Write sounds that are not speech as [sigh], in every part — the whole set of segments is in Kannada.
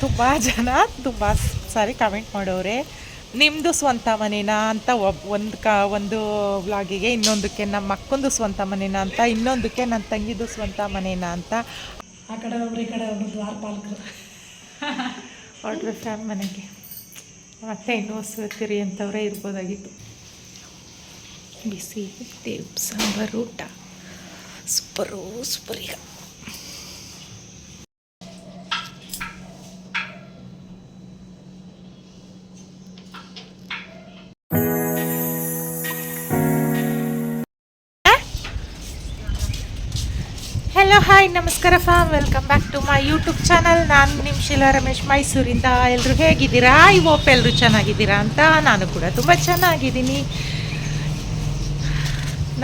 ತುಂಬ ಜನ ತುಂಬ ಸಾರಿ ಕಮೆಂಟ್ ಮಾಡೋರೆ. ನಿಮ್ಮದು ಸ್ವಂತ ಮನೇನಾ ಅಂತ ಒಬ್ ಒಂದು ಕ ಒಂದು ವ್ಲಾಗಿಗೆ ಇನ್ನೊಂದಕ್ಕೆ ನಮ್ಮ ಅಕ್ಕಂದು ಸ್ವಂತ ಮನೇನಾ ಅಂತ ಇನ್ನೊಂದಕ್ಕೆ ನನ್ನ ತಂಗಿದು ಸ್ವಂತ ಮನೇನಾ ಅಂತ. ಆ ಕಡೆ ಒಬ್ರು ಈ ಕಡೆ ಒಬ್ರು ದ್ವಾರಪಾಲಕರು ಫ್ಯಾಮ್ ಮನೆಗೆ. ಮತ್ತೆ ಇನ್ನೂ ಹೊಸತಿರಿ ಅಂತವರೇ ಇರ್ಬೋದಾಗಿತ್ತು. ಬಿಸಿ ದೇವ್ ಸಾಂಬಾರು ಊಟ. ಸೂಪರು ಸೂಪರ್ ಈಗ. ಹಾಯ್ ನಮಸ್ಕಾರ fam welcome back to my YouTube channel ನಾನು ನಿಮ್ಮ ಶಿಲಾ ರಮೇಶ್ ಮೈಸೂರಿಂದ. ಎಲ್ಲರೂ ಹೇಗಿದ್ದೀರಾ? ಐ ಹೋಪ್ ಎಲ್ಲರೂ ಚೆನ್ನಾಗಿದ್ದೀರಾ ಅಂತ ನಾನು ಕೂಡ ತುಂಬ ಚೆನ್ನಾಗಿದ್ದೀನಿ.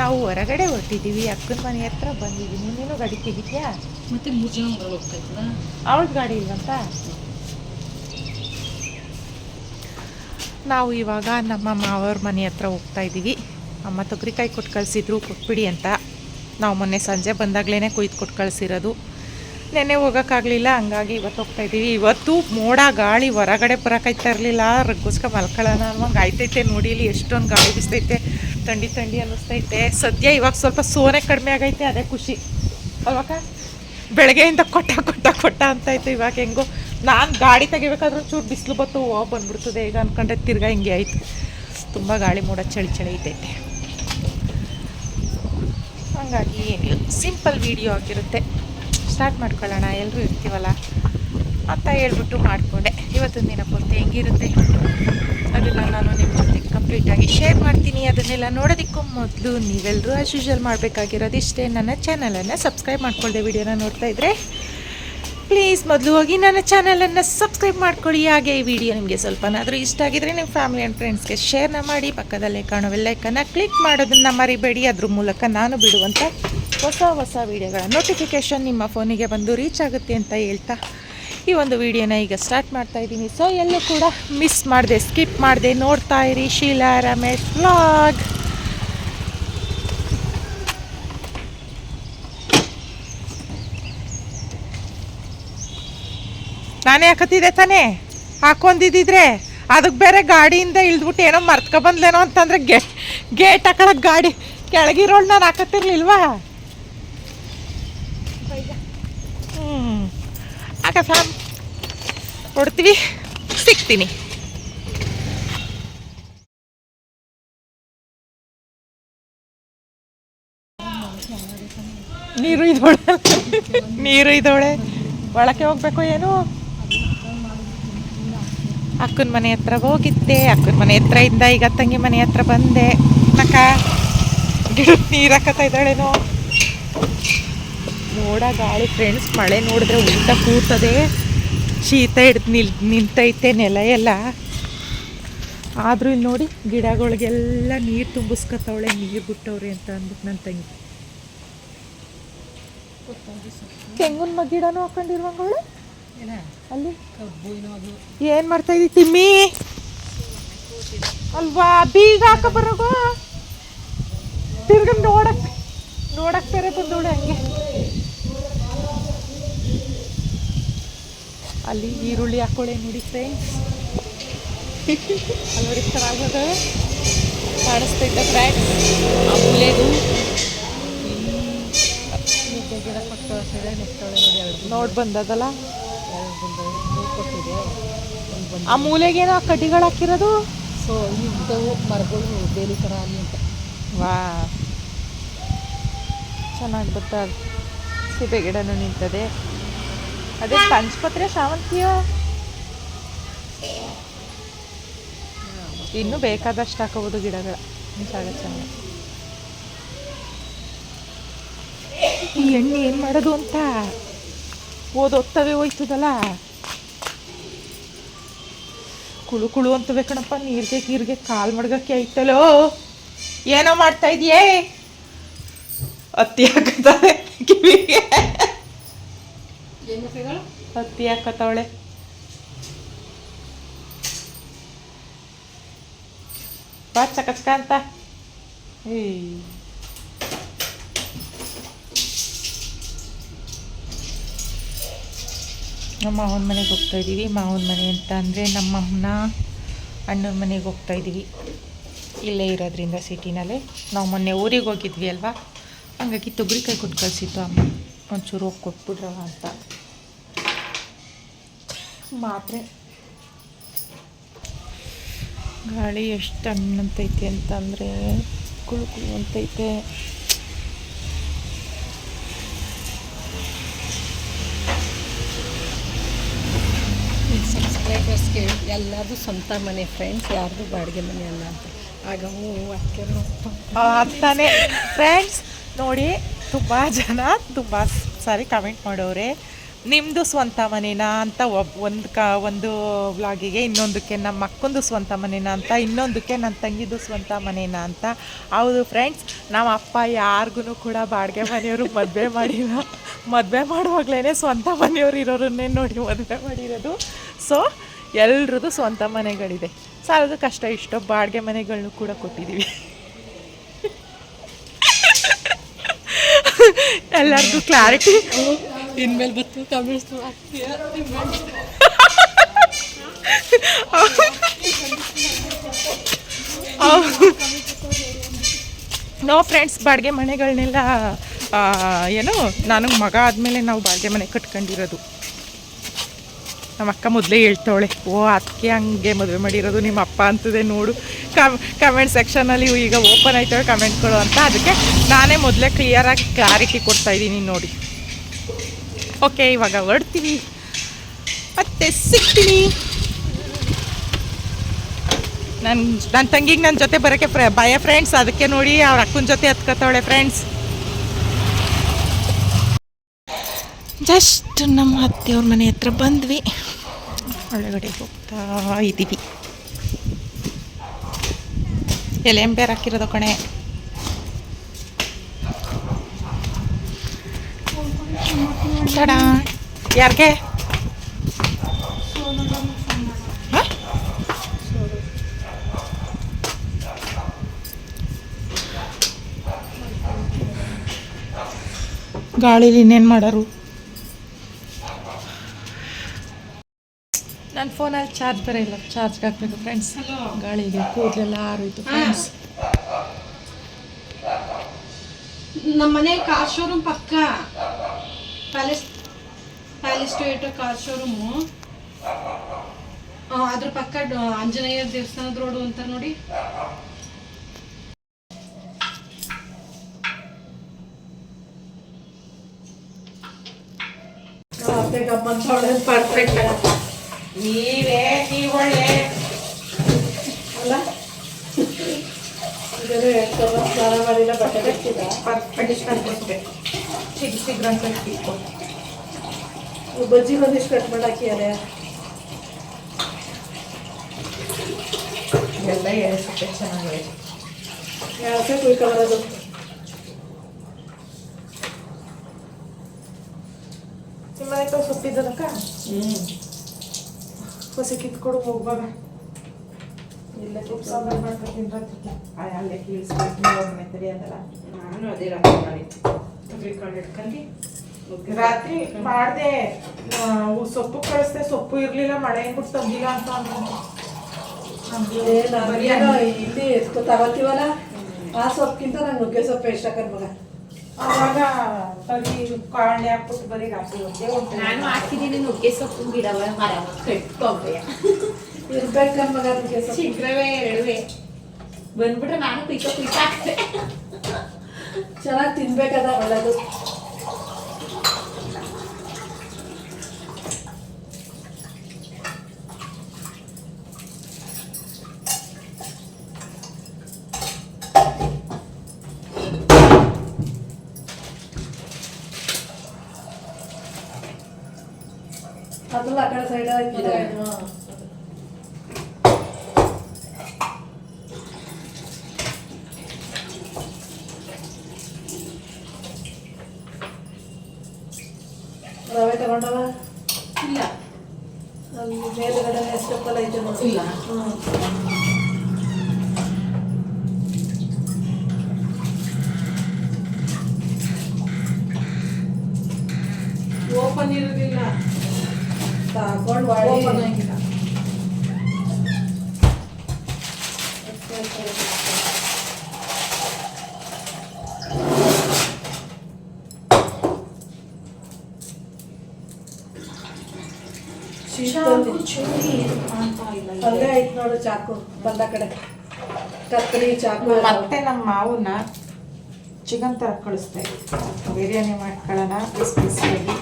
ನಾವು ಹೊರಗಡೆ ಹೊರಟಿದ್ದೀವಿ. ಅಕ್ಕನ ಮನೆ ಹತ್ರ ಬಂದಿದ್ದೀನಿ. ನೀನು ಗಾಡಿ ತೆಗಿದ್ಯಾ ಮತ್ತೆ ಮೂರು ಜನ ಹೋಗ್ತಾ ಅವಳ ಗಾಡಿ ಇಲ್ವಂತ? ನಾವು ಇವಾಗ ನಮ್ಮ ಮಾವರ ಮನೆ ಹತ್ರ ಹೋಗ್ತಾ ಇದ್ದೀವಿ. ಅಮ್ಮ ತೊಗರಿಕಾಯಿ ಕೊಟ್ಟು ಕಳಿಸಿದ್ರು ಕೊಟ್ಬಿಡಿ ಅಂತ. ನಾವು ಮೊನ್ನೆ ಸಂಜೆ ಬಂದಾಗಲೇ ಕುಯ್ದು ಕೊಟ್ಟು ಕಳಿಸಿರೋದು. ನೆನ್ನೆ ಹೋಗೋಕ್ಕಾಗಲಿಲ್ಲ, ಹಂಗಾಗಿ ಇವತ್ತು ಹೋಗ್ತಾ ಇದ್ದೀವಿ. ಇವತ್ತು ಮೋಡ, ಗಾಳಿ ಹೊರಗಡೆ ಬರೋಕಾಯ್ತಾ ಇರಲಿಲ್ಲ. ರಗ್ಗೋಸ್ಕ ಮಲ್ಕೊಳ್ಳೋಣ ಅನ್ನೋಂಗೆ ಆಯ್ತೈತೆ. ನೋಡಿ ಇಲ್ಲಿ ಎಷ್ಟೊಂದು ಗಾಳಿ ಬಿಸ್ತೈತೆ. ಥಂಡಿ ಥಂಡಿ ಅನ್ನಿಸ್ತೈತೆ. ಸದ್ಯ ಇವಾಗ ಸ್ವಲ್ಪ ಸೋನೆ ಕಡಿಮೆ ಆಗೈತೆ, ಅದೇ ಖುಷಿ. ಅಲ್ವಕ್ಕ? ಬೆಳಗ್ಗೆಯಿಂದ ಕೊಟ್ಟ ಕೊಟ್ಟ ಕೊಟ್ಟ ಅಂತ ಇತ್ತು ಇವಾಗ ಹೆಂಗೋ. ನಾನು ಗಾಡಿ ತೆಗಿಬೇಕಾದ್ರೂ ಚೂರು ಬಿಸಿಲು ಬತ್ತು ಬಂದ್ಬಿಡ್ತದೆ. ಈಗ ಅನ್ಕೊಂಡೆ ತಿರ್ಗಾ ಹಿಂಗೆ ಆಯ್ತು. ತುಂಬ ಗಾಳಿ ಮೋಡ, ಚಳಿ ಚಳಿ ಐತೈತೆ. ಹಾಗಾಗಿ ಸಿಂಪಲ್ ವಿಡಿಯೋ ಆಗಿರುತ್ತೆ. ಸ್ಟಾರ್ಟ್ ಮಾಡ್ಕೊಳ್ಳೋಣ ಎಲ್ಲರೂ ಇರ್ತೀವಲ್ಲ? ಅಂತ ಹೇಳ್ಬಿಟ್ಟು ಮಾಡಿಕೊಂಡೆ. ಇವತ್ತೊಂದು ದಿನ ಪೂರ್ತಿ ಹೆಂಗಿರುತ್ತೆ ಅದನ್ನು ನಾನು ನಿಮ್ಮ ಜೊತೆ ಕಂಪ್ಲೀಟಾಗಿ ಶೇರ್ ಮಾಡ್ತೀನಿ. ಅದನ್ನೆಲ್ಲ ನೋಡೋದಕ್ಕೂ ಮೊದಲು ನೀವೆಲ್ಲರೂ ಆಸ್ ಯೂಶಲ್ ಮಾಡಬೇಕಾಗಿರೋದು ಇಷ್ಟೇ ನನ್ನ ಚಾನಲನ್ನು ಸಬ್ಸ್ಕ್ರೈಬ್ ಮಾಡ್ಕೊಳ್ಳದೆ ವಿಡಿಯೋನ ನೋಡ್ತಾ ಇದ್ರೆ. ಪ್ಲೀಸ್ ಮೊದಲು ಹೋಗಿ ನನ್ನ ಚಾನಲನ್ನು ಸಬ್ಸ್ಕ್ರೈಬ್ ಮಾಡ್ಕೊಳ್ಳಿ ಹಾಗೆ ಈ ವಿಡಿಯೋ ನಿಮಗೆ ಸ್ವಲ್ಪನಾದರೂ ಇಷ್ಟ ಆಗಿದ್ರೆ ನಿಮ್ಮ ಫ್ಯಾಮಿಲಿ ಆ್ಯಂಡ್ ಫ್ರೆಂಡ್ಸ್ಗೆ ಶೇರ್ನ ಮಾಡಿ. ಪಕ್ಕದಲ್ಲೇ ಕಾಣೋ ಬೆಲ್ಲೈಕನ್ನ ಕ್ಲಿಕ್ ಮಾಡೋದನ್ನು ಮರಿಬೇಡಿ. ಅದ್ರ ಮೂಲಕ ನಾನು ಬಿಡುವಂಥ ಹೊಸ ಹೊಸ ವಿಡಿಯೋಗಳ ನೋಟಿಫಿಕೇಷನ್ ನಿಮ್ಮ ಫೋನಿಗೆ ಬಂದು ರೀಚ್ ಆಗುತ್ತೆ ಅಂತ ಹೇಳ್ತಾ ಈ ಒಂದು ವಿಡಿಯೋನ ಈಗ ಸ್ಟಾರ್ಟ್ ಮಾಡ್ತಾ ಇದ್ದೀನಿ. ಸೊ ಎಲ್ಲೂ ಕೂಡ ಮಿಸ್ ಮಾಡಿದೆ ಸ್ಕಿಪ್ ಮಾಡಿದೆ ನೋಡ್ತಾ ಇರಿ. ಶೀಲಾ ರಮೇಶ್ ವ್ಲಾಗ್ ನಾನೇ ಹಾಕತ್ತಿದ್ದೆ ತಾನೇ? ಹಾಕೊಂಡಿದ್ದಿದ್ರೆ ಅದಕ್ಕೆ ಬೇರೆ ಗಾಡಿಯಿಂದ ಇಳಿದ್ಬಿಟ್ಟು ಏನೋ ಮರ್ತ್ಕೊ ಬಂದ್ಲೇನೋ ಅಂತಂದ್ರೆ ಗೇಟ್ ಗೇಟ್ ಹಾಕೊಳಕ್ಕೆ ಗಾಡಿ ಕೆಳಗಿರೋಳು ನಾನು ಹಾಕತ್ತಿರ್ಲಿಲ್ವಾ? ಹ್ಞೂ ಆಗ ಸಾಮ್ ಕೊಡ್ತೀವಿ ಸಿಗ್ತೀನಿ. ನೀರು ಇದೋಳೆ ನೀರು ಇದೋಳೆ ಒಳಕ್ಕೆ ಹೋಗ್ಬೇಕು ಏನು? ಅಕ್ಕನ ಮನೆ ಹತ್ರ ಹೋಗಿದ್ದೆ. ಅಕ್ಕನ ಮನೆ ಹತ್ರ ಇಂದ ಈಗ ತಂಗಿ ಮನೆ ಹತ್ರ ಬಂದೆ. ಅಕ್ಕ ಗಿಡ ನೀರು ಹಾಕತ್ತಾ ಇದ್ದಾಳೇನೋ. ಮೋಡ ಗಾಳಿ ಫ್ರೆಂಡ್ಸ್ ಮಳೆ ನೋಡಿದ್ರೆ ಊಟ ಕೂರ್ತದೆ ಶೀತ ಹಿಡ್ದು ನಿಲ್, ನಿಂತೈತೆ ನೆಲ ಎಲ್ಲ. ಆದರೂ ಇಲ್ಲಿ ನೋಡಿ ಗಿಡಗಳಿಗೆಲ್ಲ ನೀರು ತುಂಬಿಸ್ಕತ್ತವಳೆ, ನೀರು ಬಿಟ್ಟವ್ರೆ ಅಂತ ಅಂದ್ಬಿಟ್ಟು ನನ್ನ ತಂಗಿ. ತೆಂಗಿನ ಮ ಗಿಡನೂ ಹಾಕೊಂಡಿರುವಂಗಳು ಅಲ್ಲಿ? ಏನೋ ಮಾಡ್ತಾ ಇದ್ದೀವಿ ತಿಮ್ಮಿ? ಅಲ್ವಾ? ಬೀಗ ಹಾಕ ಬರೋಗು. ತಿರ್ಗ ನೋಡಕ್ ನೋಡಕ್ ಬೇರೆ ಬಂದವಳೆ ಹಂಗೆ. ಅಲ್ಲಿ ಈರುಳ್ಳಿ ಹಾಕೊಳ್ಳೆ ನೋಡಿ ಫ್ರೆಂಡ್ಸ್ ಅಲ್ಲಿ ನೋಡಿ ಚೆನ್ನಾಗದ ಕಾಣಿಸ್ತೈತೆ ಫ್ರೆಂಡ್ಸ್ ಆಮೇಲೆದು ಗಿಡ ಕೊಟ್ಟು ನೋಡಿ ನೋಡ್ ಬಂದದಲ್ಲ? ಕೊಟ್ಟಿದೆ ಆ ಮೂಲೆಗೆ ಆ ಕಡ್ಡಿಗಳು ಹಾಕಿರೋದು? ಸೊ ಮರಗಳು ಬೇಲಿ ಥರ ಅಲ್ಲಿ ಅಂತ. ವಾ. ಚೆನ್ನಾಗಿ ಬರ್ತಾ ಸೀಬೆ ಗಿಡನೂ ನಿಂತದೆ. ಅದೇ ಪಂಚಪತ್ರೆ ಶಾವಂತಿಯ? ಇನ್ನೂ ಬೇಕಾದಷ್ಟು ಹಾಕೋಬೋದು ಗಿಡಗಳ. ಚೆನ್ನಾಗಿ ಈ ಎಣ್ಣೆ ಏನು ಮಾಡೋದು ಅಂತ? ಓದೋತ್ತವೆ ಹೋಯ್ತದಲ್ಲ ಕುಳು ಕುಳು ಅಂತವೆ ಕಣಪ್ಪ, ನೀರಿಗೆ ಗೀರಿಗೆ ಕಾಲು ಮಡ್ಗಕ್ಕೆ ಆಯ್ತಲೋ? ಏನೋ ಮಾಡ್ತಾ ಇದೆಯೇ ಹತ್ತಿ ಹಾಕತ್ತವೆ ಕಿವಿಗೆ. ಹತ್ತಿ ಹಾಕತ್ತವಳೆ ಬಾ ಚಕಚಕ ಅಂತ. ಏಯ್. ನಮ್ಮ ಮಾವನ ಮನೆಗೆ ಹೋಗ್ತಾ ಇದ್ದೀವಿ. ಮಾವನ ಮನೆ ಅಂತ ಅಂದರೆ ನಮ್ಮಮ್ಮನ ಅಣ್ಣನ ಮನೆಗೆ ಹೋಗ್ತಾ ಇದ್ದೀವಿ. ಇಲ್ಲೇ ಇರೋದ್ರಿಂದ ಸಿಟಿನಲ್ಲೇ. ನಾವು ಮೊನ್ನೆ ಊರಿಗೆ ಹೋಗಿದ್ವಿ ಅಲ್ವಾ? ಹಂಗಾಗಿ ತೊಗರಿಕಾಯಿ ಕೊಟ್ಟು ಕಳಿಸಿತ್ತು ಅಮ್ಮ. ಒಂಚೂರು ಹೋಗಿ ಕೊಟ್ಬಿಡ್ರವ ಅಂತ. ಮಾತ್ರೆ. ಗಾಳಿ ಎಷ್ಟು ಹಣ್ಣಂತೈತೆ ಅಂತಂದರೆ ಕುಳು ಅಂತೈತೆ ಈ ಸಬ್ಸ್ಕ್ರೈಬರ್ಸ್ಗೆ ಎಲ್ಲರದು ಸ್ವಂತ ಮನೆ ಫ್ರೆಂಡ್ಸ್ ಯಾರ್ದು ಬಾಡಿಗೆ ಮನೆ ಅಲ್ಲ ಅಂತ. ಆಗ ಹ್ಞೂ ಅದಕ್ಕೆ ಅಂತಾನೆ. ಫ್ರೆಂಡ್ಸ್ ನೋಡಿ, ತುಂಬ ಜನ ತುಂಬ ಸಾರಿ ಕಮೆಂಟ್ ಮಾಡೋರೆ. ನಿಮ್ಮದು ಸ್ವಂತ ಮನೆನಾ ಅಂತ ಒಬ್, ಒಂದು ಕ, ಒಂದು ವ್ಲಾಗಿಗೆ ಇನ್ನೊಂದಕ್ಕೆ, ನಮ್ಮ ಅಕ್ಕಂದು ಸ್ವಂತ ಮನೆನಾ ಅಂತ, ಇನ್ನೊಂದಕ್ಕೆ ನನ್ನ ತಂಗಿದು ಸ್ವಂತ ಮನೆನಾ ಅಂತ. ಹೌದು ಫ್ರೆಂಡ್ಸ್ ನಮ್ಮ ಅಪ್ಪ ಯಾರಿಗೂ ಕೂಡ ಬಾಡಿಗೆ ಮನೆಯವರು ಮದುವೆ ಮಾಡಿಲ್ಲ. ಮದುವೆ ಮಾಡುವಾಗಲೇ ಸ್ವಂತ ಮನೆಯವರು ಇರೋರನ್ನೇ ನೋಡಿ ಮದುವೆ ಮಾಡಿರೋದು. ಸೊ ಎಲ್ರದ್ದು ಸ್ವಂತ ಮನೆಗಳಿದೆ. ಸಾಲದ ಕಷ್ಟ ಇಷ್ಟ ಬಾಡಿಗೆ ಮನೆಗಳನ್ನೂ ಕೂಡ ಕೊಟ್ಟಿದ್ದೀವಿ ಎಲ್ಲರಿಗೂ ಕ್ಲಾರಿಟಿ ಇನ್ಮೇಲೆ ಬತ್ತು ಕಮೆಂಟ್ಸ್ ನೋ ಫ್ರೆಂಡ್ಸ್ ಬಾಡಿಗೆ ಮನೆಗಳನ್ನೆಲ್ಲ ಏನು ನನಗೆ ಮಗ ಆದಮೇಲೆ ನಾವು ಬಾಡಿಗೆ ಮನೆ ಕಟ್ಕೊಂಡಿರೋದು. ನಮ್ಮ ಅಕ್ಕ ಮೊದಲೇ ಹೇಳ್ತಾವಳೆ, ಓ ಅದಕ್ಕೆ ಹಂಗೆ ಮದುವೆ ಮಾಡಿರೋದು ನಿಮ್ಮ ಅಪ್ಪ ಅಂತದೆ ನೋಡು. ಕಮ್ ಕಮೆಂಟ್ ಸೆಕ್ಷನಲ್ಲಿ ಈಗ ಓಪನ್ ಆಯ್ತವೆ ಕಮೆಂಟ್ಗಳು ಅಂತ. ಅದಕ್ಕೆ ನಾನೇ ಮೊದಲೇ ಕ್ಲಿಯರಾಗಿ ಕ್ಲಾರಿಟಿ ಕೊಡ್ತಾ ಇದ್ದೀನಿ ನೋಡಿ. ಓಕೆ ಇವಾಗ ಹೊರಡ್ತೀವಿ. ಮತ್ತೆ ಸಿಗ್ತೀನಿ. ನನ್ನ ನನ್ನ ತಂಗಿಗೆ ನನ್ನ ಜೊತೆ ಬರೋಕ್ಕೆ ಫ್ರೆ ಭಯ ಫ್ರೆಂಡ್ಸ್ ಅದಕ್ಕೆ ನೋಡಿ ಅವ್ರ ಅಕ್ಕನ ಜೊತೆ ಹತ್ಕೋತಾವಳೆ ಫ್ರೆಂಡ್ಸ್ ಜಸ್ಟ್ ನಮ್ಮ ಅತ್ತೆಯವ್ರ ಮನೆ ಹತ್ರ ಬಂದ್ವಿ. ಒಳಗಡೆ ಹೋಗ್ತಾ ಇದ್ದೀವಿ. ಎಲೆ ಎಂಬೇರ್ ಹಾಕಿರೋದು ಕಣೆ. ತಡ ಯಾರಿಗೆ? ಗಾಳೀಲಿ ಇನ್ನೇನು ಮಾಡೋರು? ನನ್ನ ಫೋನಲ್ಲಿ ಚಾರ್ಜ್ ಬೇರೆ ಇಲ್ಲ. ಚಾರ್ಜ್ ಹಾಕ್ಬೇಕು ಫ್ರೆಂಡ್ಸ್ ಗಾಳಿಗೆ ಕೂದಲೆಲ್ಲ ಆರೋಯ್ತು ಫ್ರೆಂಡ್ಸ್ ನಮ್ಮ ಮನೆ ಕಾರ್ ಶೋರೂಮ್ ಪಕ್ಕ. Palace palace to Toyota car showroom ಅದ್ರ ಪಕ್ಕ ಆಂಜನೇಯ ದೇವಸ್ಥಾನದ ರೋಡು ಅಂತ ನೋಡಿ. ಪರ್ಫೆಕ್ಟ್ ನೀವೇ ನೀವು ಒಳ್ಳೆ ಅಲ್ಲ ಸ್ನಾನ ಮಾಡಿಲ್ಲ ಬಟ್ಟೆ ಬಿಟ್ಟಿಲ್ಲ ಪರ್ಫೆಕ್ಟ್ ಸಿಗ್ ಸಿಗ್ರ ಅಂತ ಇಟ್ಕೊಂಡು ಬಜ್ಜಿ ಒಂದಿಷ್ಟು ಕಟ್ ಮಾಡಿ ಹಾಕಿಯಾರೆ ಎಲ್ಲ ಎಳಿಸುತ್ತೆ ಚೆನ್ನಾಗಿದೆ ಯಾಕೆ ಕುಯ್ಕೊಳ್ಳೋದು ನಿಮ್ಮ ಮನೆ ತಾವು ಸೊಪ್ಪಿದ್ದದಕ್ಕ ಹ್ಞೂ ಹೊಸ ಕಿತ್ಕೊಡು ಹೋಗುವಾಗ ಇಲ್ಲ ತುಪ್ಪ ಸಾಂಬಾರು ಮಾಡ್ಕೊತೀನಿ ರಾತ್ರಿ ಅಲ್ಲೇ ಕೀಳ್ಸ್ಬೇಕು ಒಬ್ಬನೇ ತರಿಯೋದಲ್ಲ ನಾನು ಅದೇ ರಾತ್ರಿ ಮಾಡಿದ್ದು ತೊಗರಿಕಾಳು ಇಟ್ಕೊಂಡು ರಾತ್ರಿ ಮಾಡಿದೆ ಸೊಪ್ಪು ಕಳಿಸ್ದೆ ಸೊಪ್ಪು ಇರಲಿಲ್ಲ ಮಳೆ ಬಿಟ್ಟು ತಂದಿಲ್ಲ ಅಂತ ಅಂದ್ರೆ. ಇಲ್ಲಿ ತಗೋತೀವಲ್ಲ ಆ ಸೊಪ್ಪಿಗಿಂತ ನಾನು ನುಗ್ಗೆ ಸೊಪ್ಪು ಇಷ್ಟ ಮಗ. ಅವಾಗ ಬರೀ ಕಾಳೆ ಹಾಕ್ಬಿಟ್ಟು ಬರೀ ರಾತ್ರಿ ಒಂದೇ ನಾನು ಹಾಕಿದ್ದೀನಿ ನುಗ್ಗೆ ಸೊಪ್ಪು ಗಿಡವ ಮರ ಕಟ್ಕೊಂಬೆ ಇರ್ಬೇಕು ಮಗ ನುಗ್ಗೆ ಸೊಪ್ಪು. ಶೀಘ್ರವೇ ಎರಡುವೆ ಬಂದ್ಬಿಟ್ರೆ ನಾನು ಕುಯ್ಕ ಕುಯ್ಕ ಹಾಕ್ತೆ ಚೆನ್ನಾಗಿ ತಿನ್ಬೇಕಾದ ಒಳ್ಳೇದು ಅದ್ರಲ್ಲಿ ಆ ಕಡೆ ಸೈಡ್ ಇದೆ ರವೆ ತಗೊಂಡವ ಇಲ್ಲ ಅಲ್ಲಿ ಮೇಲ್ಗಡೆ ಸ್ಟೆಪ್ಪಲ್ಲಿ ಐತೆ ನೋಡಿ ಇಲ್ಲ. ಹ್ಮ್. ಓಪನ್ ಇರೋದಿಲ್ಲ. ವಾಡಿ ಓಪನ್ ಆಗಿಲ್ಲ. ಅಲ್ಲೇ ಐತ್ ನೋಡು ಚಾಕು ಬಂದ ಕಡೆ. ಕತ್ತರಿ ಚಾಕು. ಮತ್ತೆ ನಮ್ಮ ಮಾವನ್ನ ಚಿಕನ್ ಥರ ಕಳಿಸ್ತಾ ಇದ್ದೆ ಬಿರಿಯಾನಿ ಮಾಡ್ಕೊಳ್ಳೋಣ ಬಿಸಿ ಬಿಸಿಯಾಗಿ.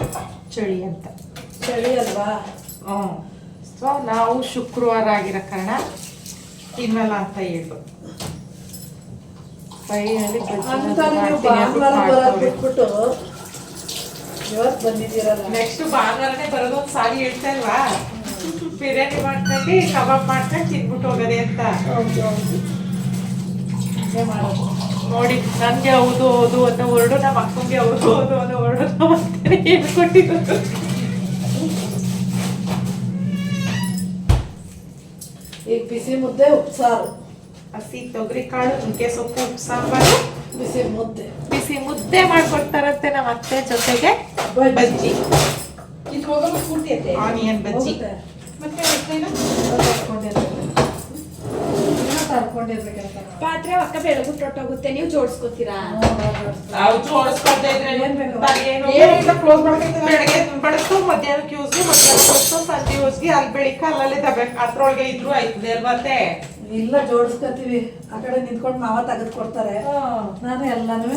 ಚಳಿ ಅಂತ. ಚಳಿ ಅಲ್ವಾ? ಹ್ಞೂ. ಸೊ ನಾವು ಶುಕ್ರವಾರ ಆಗಿರೋ ಕಾರಣ ತಿನ್ನಲ್ಲ ಅಂತ ಹೇಳು ಫೈನಲಿ ಅಂತ ನೀವು ಭಾನುವಾರ ಬಿಟ್ಬಿಟ್ಟು ಇವತ್ತು ಬಂದಿದ್ದೀರಲ್ಲ. ನೆಕ್ಸ್ಟ್ ಭಾನುವಾರನೇ ಬರೋದು ಒಂದು ಸಾರಿ ಹೇಳ್ತಾ ಇಲ್ವಾ? ಬಿರಿಯಾನಿ ಮಾಡ್ಕೊಂಡು ಕಬಾಬ್ ಮಾಡ್ಕೊಂಡು ತಿನ್ಬಿಟ್ಟು ಹೋಗೋದೆ ಅಂತ. ಮಾಡೋದು. ನೋಡಿ ನನಗೆ ಹೌದು ಹೌದು ಅಂತ ವರ್ಡು ನಮ್ಮ ಅಕ್ಕಂಗೆ ಹೌದು ಹೌದು ಅನ್ನೋ ವರ್ಡು ನಮ್ಮ ಹೇಳ್ಕೊಟ್ಟಿದ್ದು ಈಗ ಬಿಸಿ ಮುದ್ದೆ ಉಪ್ಸಾರು. ಹಸಿ ತೊಗರಿ ಕಾಳು ನುಗ್ಗೆ ಸೊಪ್ಪು ಉಪ್ಸಾಂಬಾರು ಬಿಸಿ ಮುದ್ದೆ. ಬಿಸಿ ಮುದ್ದೆ ಮಾಡ್ಕೊಡ್ತಾರಂತೆ ನಮ್ಮ ಅತ್ತೆ ಜೊತೆಗೆ. ಬಜ್ಜಿ. ಆನಿಯನ್ ಬಜ್ಜಿ. ಮತ್ತೆ ಪಾತ್ರೆ ಅಕ್ಕ ಬೆಳಗುಟ್ಟು ಹೊಟ್ಟೋಗುತ್ತೆ ನೀವು ಜೋಡಿಸ್ಕೊತೀರಾ. ನಾವು ಬೆಳಗ್ಗೆ ಮಧ್ಯಾಹ್ನಕ್ಕೆ ಯೂಸ್ಗೆ ಮಧ್ಯಾಹ್ನ ಸಂಜೆ ಯೂಸ್ಗೆ ಅಲ್ಲಿ ಬೆಳಿಗ್ಗೆ ಅಲ್ಲಲ್ಲೇ ತಗಬೇಕು ಅದ್ರೊಳಗೆ ಇದ್ರು ಐತದೆ ಅಲ್ವತ್ತೆ ಇಲ್ಲ ಜೋಡಿಸ್ಕೊತೀವಿ. ಆ ಕಡೆ ನಿಂತ್ಕೊಂಡು ಮಾವ ತೆಗೆದು ಕೊಡ್ತಾರೆ. ನಾನು ಎಲ್ಲಾನು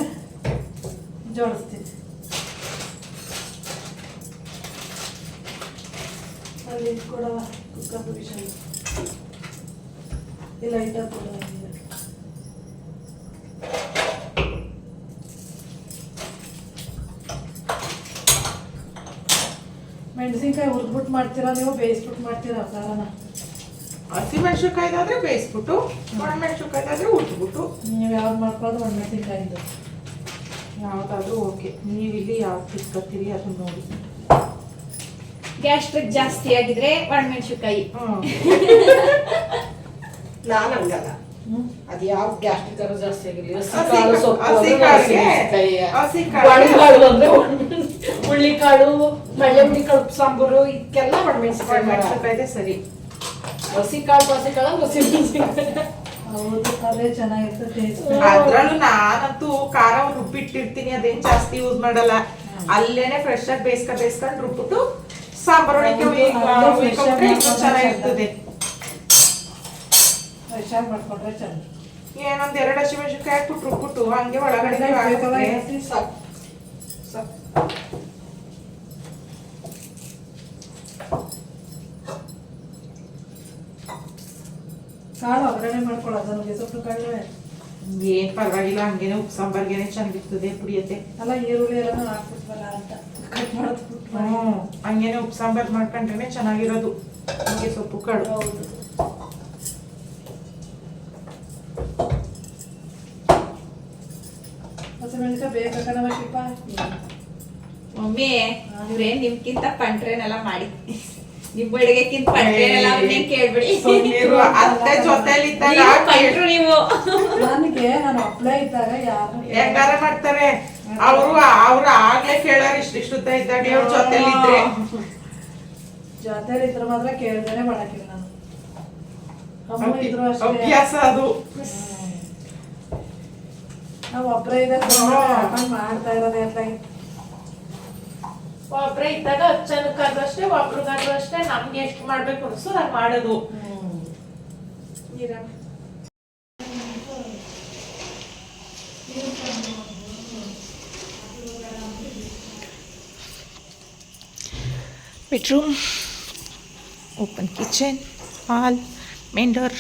ಜೋಡಿಸ್ತೀನಿ. ಅಲ್ಲಿ ಕೊಡವ ಕುಕ್ಕರ್ ಇಲ್ಲ ಮೆಣಸಿನ್ಕಾಯಿ ಹುರ್ದ್ಬಿಟ್ಟು ಮಾಡ್ತೀರಾ ನೀವು? ಬೇಯಿಸ್ಬಿಟ್ಟು ಮಾಡ್ತೀರಾ ಸಾರನ ಹಸಿ ಮೆಣಸಿನ್ಕಾಯ್ದಾದ್ರೆ ಬೇಯಿಸ್ಬಿಟ್ಟು ಒಣ ಮೆಣಸಿನ್ಕಾಯ್ದಾದ್ರೆ ಉಟ್ಬಿಟ್ಟು ನೀವು ಯಾವ್ದು ಮಾಡ್ಕೊಳ್ಳೋದು ಒಂದು ಮೆಣಸಿನ್ಕಾಯಿಂದು. ಯಾವ್ದಾದ್ರೂ ಓಕೆ. ನೀವಿಲ್ಲಿ ಯಾವ್ದು ತಿಳ್ಕೊತೀರಿ ಅದನ್ನ ನೋಡಿ. ಗ್ಯಾಸ್ಟ್ರಿಕ್ ಜಾಸ್ತಿ ಆಗಿದ್ರೆ ಒಣಮೆಣಸಿನ್ಕಾಯಿ [laughs] ನಾನು ಹಂಗಲ್ಲ. ಅದು ಯಾವ ಗ್ಯಾಸ್ಟ್ರಿಕ್ ಅರೋ ಜಾಸ್ತಿ ಆಗಿರಲಿ. ಸೊಪ್ಪು ಅಂದ್ರೆ. ಹುಳ್ಳಿಕಾಳು ಸಾಂಬಾರು ಇದಕ್ಕೆಲ್ಲ ಒಣಮೆಣಸಿನ್ಕಾಯಿ ಸರಿ. ಅದ್ರಲ್ಲೂ ನಾನಂತೂ ಖಾರ ರುಬ್ಬಿಟ್ಟಿರ್ತೀನಿ ಅದೇನ್ ಜಾಸ್ತಿ ಯೂಸ್ ಮಾಡಲ್ಲ. ಅಲ್ಲೇನೆ ಫ್ರೆಶ್ ಆಗಿ ಬೇಯಿಸ್ಕೊಂಡ್ ಬೇಯಿಸ್ಕೊಂಡ್ ರುಬ್ಬಿಟ್ಟು ಸಾಂಬಾರ್ ಚೆನ್ನಾಗಿರ್ತದೆ. ಆಗಿ ಮಾಡ್ಕೊಂಡ್ರೆ ಚೆನ್ನಾಗಿ ಏನೊಂದು ಎರಡು ಹಸಿಮೆಣಸಿನ್ಕಾಯಿ ಹಾಕ್ಬಿಟ್ಟು ರುಬ್ಬಿಟ್ಟು ಹಂಗೆ ಒಳಗಡೆ ಹಾಕಿದ್ರೆ ಜಾಸ್ತಿ ಸಾಕು ಸಾಕು. ಕಾಳು ಒಗ್ಗರಣೆ ಮಾಡ್ಕೊಳ್ಳೋದು ನನಗೆ ಸೊಪ್ಪು ಕಾಳು ಏನು ಪರವಾಗಿಲ್ಲ ಹಂಗೇನೆ ಉಪ್ಪು ಸಾಂಬಾರ್ಗೆನೆ ಚೆನ್ನಾಗಿರ್ತದೆ ಪುಡಿಯತ್ತೆ. ಅಲ್ಲ ಈರುಳ್ಳಿ ಎಲ್ಲ ಹಾಕ್ಬಿಟ್ವಲ್ಲ ಅಂತ. ಕಟ್ ಮಾಡೋದು ಹ್ಞೂ ಹಂಗೇನೆ ಉಪ್ಪು ಸಾಂಬಾರ್ ಮಾಡ್ಕೊಂಡ್ರೆ ಚೆನ್ನಾಗಿರೋದು. ಹಂಗೆ ಸೊಪ್ಪು ಕಾಳು. ಹೌದು ಹಸಿಮೆಣಸಿನ್ಕಾಯಿ ಬೇಕಾ ಕಣವ ಶಿಲ್ಪ ಮಮ್ಮಿ ಇವ್ರೇನ್ ನಿಮ್ಕಿಂತ ಪಂಟ್ರೇನೆಲ್ಲ ಮಾಡಿ. ನಿಮ್ ಬೆಳಗ್ಗೆಕ್ಕಿಂತ ಪಂಟ್ರೇನೆಲ್ಲ ಅವನ್ನೇನ್ ಕೇಳ್ಬಿಡಿ. ಸುಮ್ನಿರು, ಅತ್ತೆ ನೀವು ಪಂಟ್ರು ನೀವು. ನನಗೆ ನಾನು ಅಪ್ಲೈ ಇದ್ದಾಗ ಯಾರು ಹೆಂಗಾರ ಮಾಡ್ತಾರೆ? ಅವರು ಅವ್ರು ಆಗ್ಲೇ ಕೇಳಾರ ಇಷ್ಟ ಇದ್ದಾಗ ಅವ್ರ ಜೊತೆಲಿದ್ರೆ. ಜೊತೆಲಿ ಇದ್ರೆ ಮಾತ್ರ ಕೇಳ್ದೇನೆ ಮಾಡಕ್ಕಿಲ್ಲ ನಾನು. ಅಮ್ಮ ಇದ್ರು ಅಷ್ಟೇ. ಅಭ್ಯಾಸ ಅದು. ನಾವು ಒಬ್ಬರೇ ಇದ್ದಾಗ ಮಾಡ್ತಾ ಇರೋದೇ ಎಲ್ಲ ಒಬ್ರೇ ಇದ್ದಾಗ ಹತ್ತು ಜನಕ್ಕಾದ್ರೂ ಅಷ್ಟೇ ಒಬ್ರಿಗಾದ್ರೂ ಅಷ್ಟೇ ನಮ್ಗೆ ಎಷ್ಟು ಮಾಡ್ಬೇಕು ಅನ್ಸೋ ನಾನು ಮಾಡೋದು. Bedroom open kitchen hall main door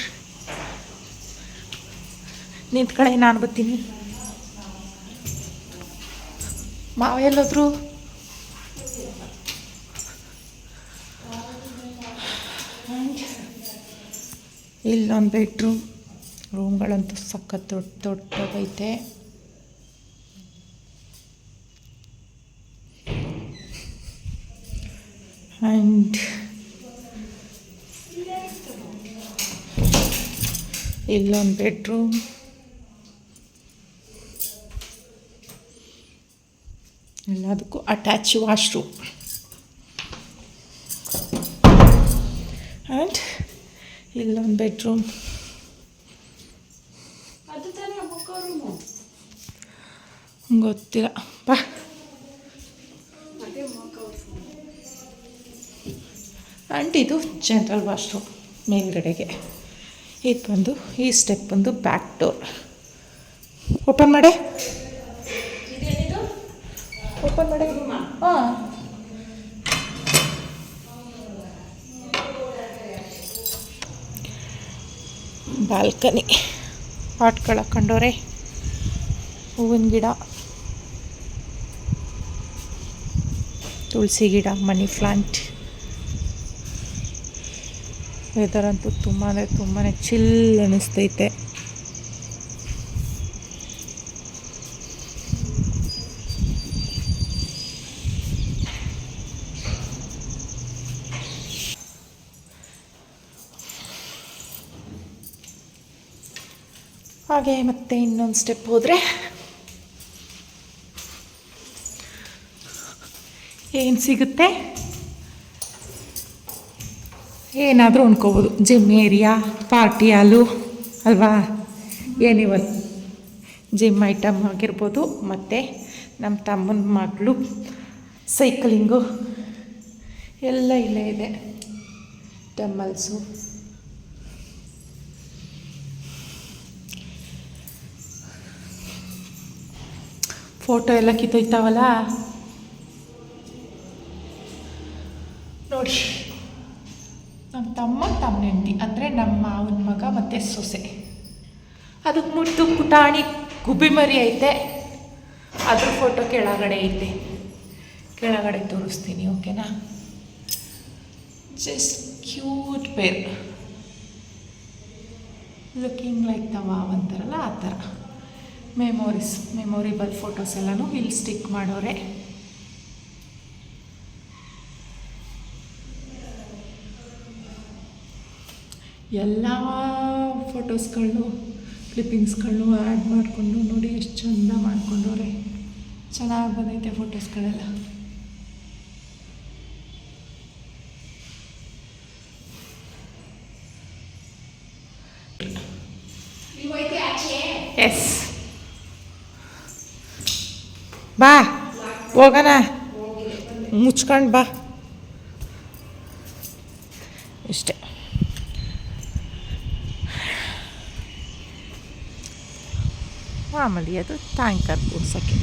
ನಿಂತ್ಕಡೆ ನಾನು ಬರ್ತೀನಿ. ಮಾವ ಎಲ್ಲೋದ್ರು? ಇಲ್ಲೊಂದು ಬೆಡ್ರೂಮ್ ರೂಮ್ಗಳಂತೂ ಸಖತ್ ದೊಡ್ಡ ದೊಡ್ಡದೈತೆ. ಆ್ಯಂಡ್ ಇಲ್ಲೊಂದು ಬೆಡ್ರೂಮ್ ಎಲ್ಲದಕ್ಕೂ ಅಟ್ಯಾಚ್ ವಾಶ್ರೂಮ್ ಆ್ಯಂಡ್ ಇಲ್ಲೊಂದು ಬೆಡ್ರೂಮ್ ಗೊತ್ತಿಲ್ಲ. ಬಾ. ಆ್ಯಂಡ್ ಇದು ಜನರಲ್ ವಾಶ್ರೂಮ್ ಮೇಲ್ಗಡೆಗೆ. ಇದು ಬಂದು ಈ ಸ್ಟೆಪ್ ಬಂದು ಬ್ಯಾಕ್ ಡೋರ್ ಓಪನ್ ಮಾಡೆ. ಓಪನ್ ಮಾಡಿ. ಹಾಂ. ಬಾಲ್ಕನಿ. ಪಾಟ್ಗಳು ಹಾಕೊಂಡವ್ರೆ ಹೂವಿನ ಗಿಡ, ತುಳಸಿ ಗಿಡ, ಮನಿ ಪ್ಲಾಂಟ್. ವೆದರ್ ಅಂತೂ ತುಂಬಾ ತುಂಬಾ ಚಿಲ್ ಅನ್ನಿಸ್ತೈತೆ ಹಾಗೆ ಮತ್ತೆ ಇನ್ನೊಂದು ಸ್ಟೆಪ್ ಹೋದರೆ? ಏನು ಸಿಗುತ್ತೆ? ಏನಾದರೂ ಅನ್ಕೋಬೋದು ಜಿಮ್ ಏರಿಯಾ ಪಾರ್ಟಿ ಹಾಲು ಅಲ್ವಾ? ಏನಿವಲ್ ಜಿಮ್ ಐಟಮ್ ಆಗಿರ್ಬೋದು, ಮತ್ತು ನಮ್ಮ ತಮ್ಮನ ಮಗಳು ಸೈಕ್ಲಿಂಗು ಎಲ್ಲ ಇಲ್ಲೇ ಇದೆ. ಟೆಂಬಲ್ಸು ಫೋಟೋ ಎಲ್ಲ ಕಿತ್ತೊಯ್ತಾವಲ್ಲ? ನೋಡಿ ನಮ್ಮ ತಮ್ಮ ತಮ್ಮ ಹೆಂಡತಿ, ಅಂದರೆ ನಮ್ಮ ಮಾವನ ಮಗ ಮತ್ತು ಸೊಸೆ. ಅದಕ್ಕೆ ಮುಟ್ಟು ಪುಟಾಣಿ ಗುಬ್ಬಿ ಮರಿ ಐತೆ. ಅದ್ರ ಫೋಟೋ ಕೆಳಗಡೆ ಐತೆ. ಕೆಳಗಡೆ ತೋರಿಸ್ತೀನಿ, ಓಕೆನಾ? Just cute pair looking like wow ಅಂತಾರಲ್ಲ ಆ ಥರ. ಮೆಮೊರೀಸ್ ಮೆಮೊರಿಬಲ್ ಫೋಟೋಸ್ ಎಲ್ಲನೂ ಇಲ್ಲಿ ಸ್ಟಿಕ್ ಮಾಡೋರೆ. ಎಲ್ಲ ಫೋಟೋಸ್ಗಳು ಕ್ಲಿಪ್ಪಿಂಗ್ಸ್ಗಳನ್ನು ಆ್ಯಡ್ ಮಾಡಿಕೊಂಡು ನೋಡಿ ಎಷ್ಟು ಚೆಂದ ಮಾಡಿಕೊಂಡವ್ರೆ. ಚೆನ್ನಾಗಿ ಬಂದೈತೆ ಫೋಟೋಸ್ಗಳೆಲ್ಲ ಎಸ್ ಬಾ, ಹೋಗೋಣ. ಮುಚ್ಕೊಂಡು ಬಾ. ಇಷ್ಟೆ. ಮಾಮೂಲಿ ಅದು ಟ್ಯಾಂಕರ್ ಕೂರ್ಸೋಕ್ಕೆ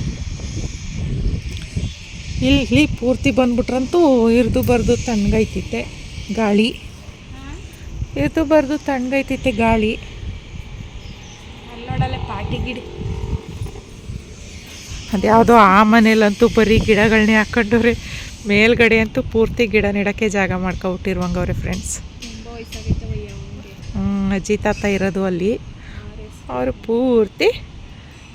ಇಲ್ಲಿ ಪೂರ್ತಿ ಬಂದ್ಬಿಟ್ರಂತೂ ಇರ್ದು ಬರ್ದು ತಣ್ಣಗೈತಿತ್ತೆ ಗಾಳಿ. ಇರ್ದು ಬರ್ದು ತಣ್ಣಗೈತಿತ್ತೆ ಗಾಳಿ. ಅಲ್ಲೋಡಲ್ಲೇ ಪಾಟಿ ಗಿಡ. ಅದ್ಯಾವುದೋ ಆ ಮನೇಲಂತೂ ಬರೀ ಗಿಡಗಳನ್ನೇ ಹಾಕೊಂಡವ್ರೆ ಮೇಲ್ಗಡೆ ಅಂತೂ ಪೂರ್ತಿ ಗಿಡ ನೆಡೋಕ್ಕೆ ಜಾಗ ಮಾಡ್ಕೊಬಿಟ್ಟಿರುವಂಗವ್ರೆ ಫ್ರೆಂಡ್ಸ್ ಹ್ಞೂ ಅಜ್ಜಿ ತಾತ ಇರೋದು ಅಲ್ಲಿ. ಅವರು ಪೂರ್ತಿ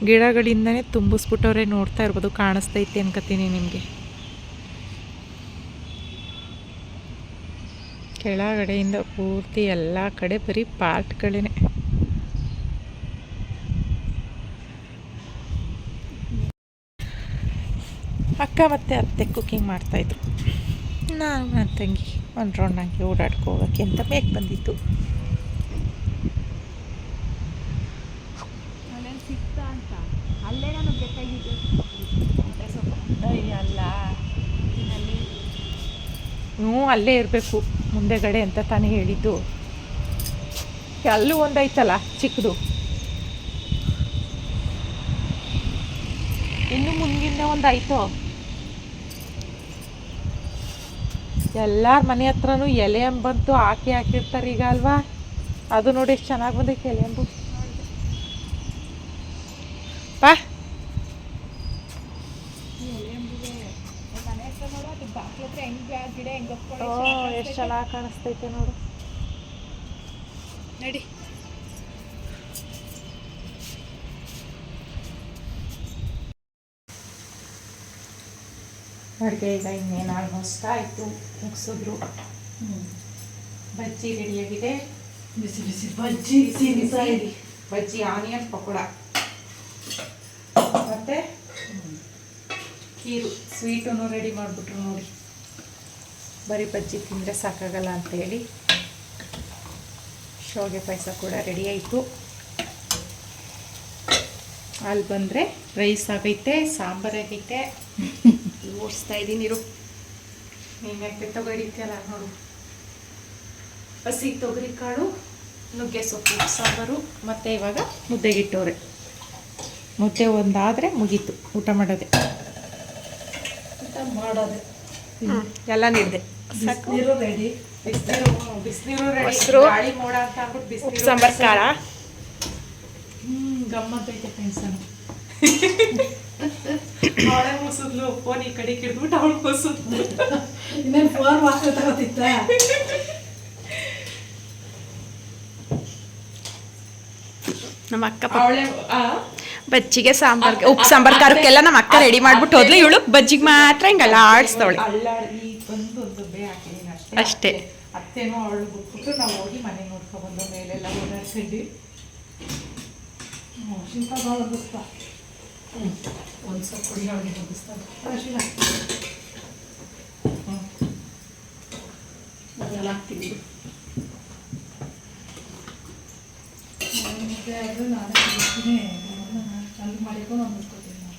ಗಿಡಗಳಿಂದನೇ ತುಂಬಿಸ್ಬಿಟ್ಟವ್ರೆ ನೋಡ್ತಾ ಇರ್ಬೋದು ಕಾಣಿಸ್ತೈತೆ ಅನ್ಕೋತೀನಿ ನಿಮಗೆ. ಕೆಳಗಡೆಯಿಂದ ಪೂರ್ತಿ ಎಲ್ಲ ಕಡೆ ಬರೀ ಪಾರ್ಟ್ಗಳೇ ಅಕ್ಕ ಮತ್ತು ಅತ್ತೆ ಕುಕ್ಕಿಂಗ್ ಮಾಡ್ತಾಯಿದ್ರು. ನಾನು ನನ್ನ ತಂಗಿ ಒಂದು ರೌಂಡ್ ಹಂಗೆ ಓಡಾಡ್ಕೊ ಹೋಗೋಕ್ಕೆ ಅಂತ ಬೇಗ ಬಂದಿತ್ತು ಅಲ್ಲೇನು ಸಿಕ್ತಾ ಅಂತ ಅಲ್ಲೇ ನಾನು ಬೇಕಾಗಿದ್ದು. ಅಲ್ಲ ಹ್ಞೂ ಅಲ್ಲೇ ಇರಬೇಕು. ಮುಂದೆಗಡೆ ಅಂತ ತಾನೇ ಹೇಳಿದ್ದು. ಅಲ್ಲೂ ಒಂದಾಯ್ತಲ್ಲ ಚಿಕ್ಕದು ಇನ್ನು ಮುಂದಿನ ಒಂದು ಆಯ್ತು ಎಲ್ಲರ ಮನೆ ಹತ್ರನೂ ಎಲೆ ಅಂಬಂತು ಹಾಕಿ ಹಾಕಿರ್ತಾರೆ ಈಗ ಅಲ್ವಾ? ಅದು ನೋಡಿ ಎಷ್ಟು ಚೆನ್ನಾಗಿ ಬಂದೈತೆ ಎಲೆ ಎಂಬು ಪಾ ಎಷ್ಟು ಚೆನ್ನಾಗಿ ಕಾಣಿಸ್ತೈತೆ ನಡಿ. ಅಡುಗೆ ಈಗ ಇನ್ನೇನು ಆಲ್ಮೋಸ್ಟ್ ಆಯಿತು ಮುಗಿಸಿದ್ರು. ಬಜ್ಜಿ ರೆಡಿಯಾಗಿದೆ ಬಿಸಿ ಬಿಸಿ ಬಜ್ಜಿ ಬಿಸಿ ಬಿಸಿ ಬಜ್ಜಿ ಆನಿಯನ್ ಪಕೋಡ. ಮತ್ತು? ಖೀರು ಸ್ವೀಟನ್ನು ರೆಡಿ ಮಾಡಿಬಿಟ್ರು ನೋಡಿ. ಬರೀ ಬಜ್ಜಿ ತಿಂದರೆ ಸಾಕಾಗಲ್ಲ ಅಂತೇಳಿ ಶಾವಿಗೆ ಪಾಯಸ ಕೂಡ ರೆಡಿ ಆಯಿತು. ಅಲ್ಲಿ ಬಂದರೆ ರೈಸ್ ಆಗೈತೆ ಸಾಂಬಾರು ಆಗೈತೆ. ಓಡಿಸ್ತಾ ಇದ್ದೀನಿ ಇರು. ನೀನು ಯಾಕೆ ಇತ್ತಲ್ಲ ನೋಡು. ಹಸಿ ತೊಗರಿ ಕಾಳು ನುಗ್ಗೆ ಸೊಪ್ಪು ಸಾಂಬಾರು ಮತ್ತು ಇವಾಗ ಮುದ್ದೆಗಿಟ್ಟವ್ರೆ. ಮುದ್ದೆ ಒಂದಾದರೆ ಮುಗೀತು ಊಟ ಮಾಡೋದೆ. ಊಟ ಮಾಡೋದೆ. ಎಲ್ಲ ನೀಡಿದೆ. ನೀರು ರೆಡಿ ಬಿಸಿನೀರು ಬಿಸಿನೀರು ಮೊಸ್ರು. ಗಾಳಿ ಮೋಡ ಅಂತ ಅಂದ್ಬಿಟ್ಟು ಬಿಸಿನೀರು ಸಾಂಬಾರ್ ಖಾರ ಹ್ಮ್ ಗಮ್ಮತ್ತೈತೆ ಫ್ರೆಂಡ್ಸನು [laughs] ಅವಳೆ ಮುಸುದ್ಲು ಫೋನ್ ಈ ಕಡೆ ಕಿಡ್ಬಿಟ್ಟು ಅವಳು ಮುಸುದ್ಲು ಇನ್ನೇನು ಫೋನ್ ಮಾತ್ರ ತಗೋತಿತ್ತ ನಮ್ಮ ಅಕ್ಕ ಅವಳೆ ಬಜ್ಜಿಗೆ ಸಾಂಬಾರ್ಗೆ ಉಪ್ಪು ಸಾಂಬಾರ್ ಖಾರಕ್ಕೆಲ್ಲ ನಮ್ಮ ಅಕ್ಕ ರೆಡಿ ಮಾಡ್ಬಿಟ್ಟು ಹೋದ್ಲು. ಇವಳು ಬಜ್ಜಿಗೆ ಮಾತ್ರ ಹಿಂಗಲ್ಲ ಆಡಿಸ್ತಾವಳೆ ಅಷ್ಟೇ ಅಷ್ಟೇ. ಅತ್ತೇನೋ ಅವಳು ಬಿಟ್ಬಿಟ್ಟು ನಾವು ಹೋಗಿ ಮನೆ ನೋಡ್ಕೊಬಂದು ಮೇಲೆಲ್ಲ ಓಡಾಡ್ಸಿದ್ವಿ ಶಿಲ್ಪ ಒಂದು ಸ್ವಲ್ಪ ಪುಡಿ ಒಳಗೆ ಅರಿಶಿನ ಅದೆಲ್ಲ ಹಾಕ್ತೀವಿ ಆದರೆ ನಾನು ಅಲ್ಲಿ ಮಾಡಿಕೊಂಡು ಹೊಂದಿಸ್ಕೊತೀನಿ ನಾನು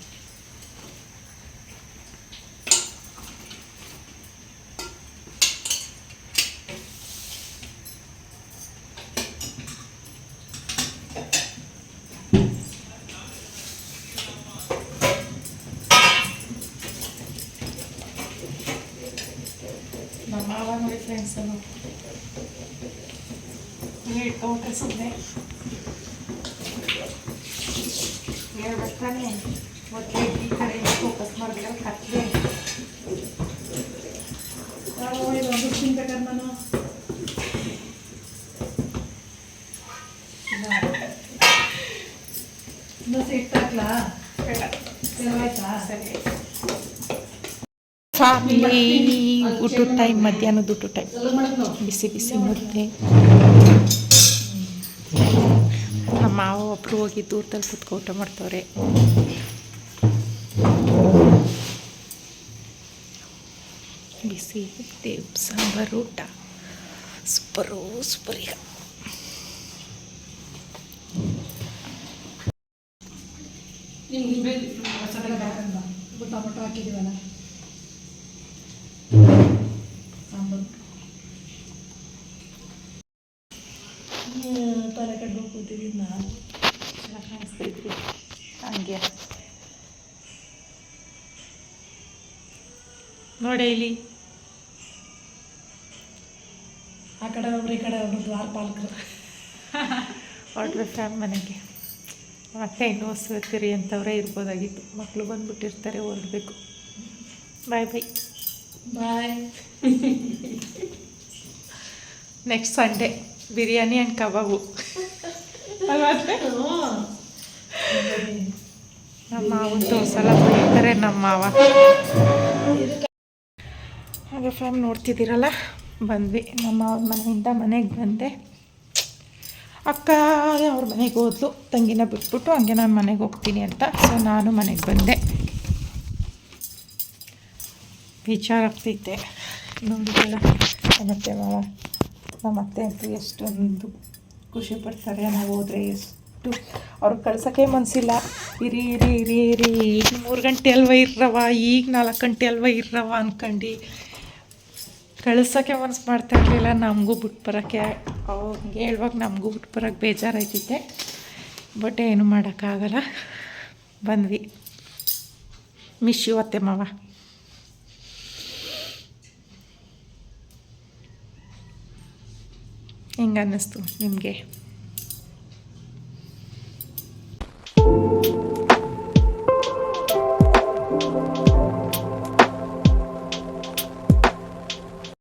ನಮ್ಮ ಮಾವ ನೋಡಿ ಫ್ರೆಂಡ್ಸನು ಇಟ್ಕೊಂಡ್ರೆ ಸುಮ್ಮನೆ ಹೇಳ್ಬೇಕು ತಾನೇ ಮೊದಲೇ ಈ ಕಡೆ ಫೋಕಸ್ ಮಾಡಿದ್ರೆ ಕತ್ಲೆ ನಾನು ಇದು ಹೊಂದಿಸ್ತೀನಿ ಬೇಕಾದ್ರೆ ನಾನು ಇನ್ನೊಂದು ಹಿಟ್ಟು ಹಾಕ್ಲಾ ಬೇಡ ಆಯ್ತಾ ಸರಿ ಫ್ಯಾಮಿಲಿ ಊಟದ ಟೈಮ್ ಮಧ್ಯಾಹ್ನದ ಊಟದ ಟೈಮ್ ಬಿಸಿ ಬಿಸಿ ಮುದ್ದೆ. ನಮ್ಮ ಮಾವ ಒಬ್ಬರು ಹೋಗಿ ದೂರದಲ್ಲಿ ಕುತ್ಕೊ ಊಟ ಮಾಡ್ತವ್ರೆ. ಬಿಸಿ ಮುದ್ದೆ, ಸಾಂಬಾರು, ಊಟ. ಸೂಪರು, ಸೂಪರ್ ಈಗ. ಟೊಮೊಟೊ ಹಾಕಿದ್ದೀವಲ್ಲ. ನಾನು ಚೆನ್ನಾಗಿ ಕಾಣಿಸ್ತಿದ್ವಿ ಹಂಗೆ. ನೋಡಿ ಇಲ್ಲಿ. ಆ ಕಡೆ ಒಬ್ರು ಈ ಕಡೆ ಒಬ್ರು ದ್ವಾರ ಪಾಲಕರು. ಆರ್ಡ್ರ್ ಫ್ಯಾಮ್ ಮನೆಗೆ. ಮತ್ತೆ ಇನ್ನೂ ಹೊಸತಿರಿ ಅಂತವ್ರೆ ಇರ್ಬೋದಾಗಿತ್ತು. ಮಕ್ಕಳು ಬಂದ್ಬಿಟ್ಟಿರ್ತಾರೆ ಹೊರಡಬೇಕು bye bye bye next Sunday biryani and kebab. ನಮ್ಮ ಮಾವಂತೂ ಸಲ ಬೈತಾರೆ ನಮ್ಮ ಮಾವ. ಹಾಗೆ ಫ್ಯಾಮ್ ನೋಡ್ತಿದ್ದೀರಲ್ಲ? ಬಂದ್ವಿ. ನಮ್ಮ ಅವ್ರ ಮನೆಯಿಂದ ಮನೆಗೆ ಬಂದೆ. ಅಕ್ಕ ಅವ್ರ ಮನೆಗೆ ಹೋದ್ಲು. ತಂಗಿನ ಬಿಟ್ಬಿಟ್ಟು ಹಂಗೆ ನಾನು ಮನೆಗೆ ಹೋಗ್ತೀನಿ ಅಂತ. ಸೊ ನಾನು ಮನೆಗೆ ಬಂದೆ. ವಿಚಾರ ಆಗ್ತೈತೆ. ನೋಡಿದಲ್ಲ ನಮ್ಮತ್ತೆ ಮಾವ, ನಮ್ಮತ್ತೆ ಅಂತೂ ಎಷ್ಟೊಂದು ಖುಷಿ ಪಡ್ತಾರೆ, ನಾವು ಹೋದರೆ ಎಷ್ಟು. ಅವ್ರಿಗೆ ಕಳ್ಸೋಕ್ಕೆ ಮನಸ್ಸಿಲ್ಲ ಇರಿ ಇರಿ ಇರಿ ಇರಿ, ಈಗ ಮೂರು ಗಂಟೆ ಅಲ್ವ ಇರ್ರವ, ಈಗ ನಾಲ್ಕು ಗಂಟೆ ಅಲ್ವ ಇರ್ರವ ಅಂದ್ಕೊಂಡು ಕಳ್ಸೋಕ್ಕೆ ಮನ್ಸು ಮಾಡ್ತಾ ಇರಲಿಲ್ಲ, ನಮಗೂ ಬಿಟ್ಟು ಬರೋಕ್ಕೆ ಅವ್ರಿಗೆ ಹೇಳುವಾಗ ನಮಗೂ ಬಿಟ್ಟು ಬರೋಕ್ಕೆ ಬೇಜಾರಾಯ್ತೈತೆ. ಬಟ್ ಏನು ಮಾಡೋಕ್ಕಾಗಲ್ಲ. ಬಂದ್ವಿ. ಮಿಶಿ ಒತ್ತೆ ಮಾವ. ಹಿಂಗೆ ಅನ್ನಿಸ್ತು ನಿಮಗೆ?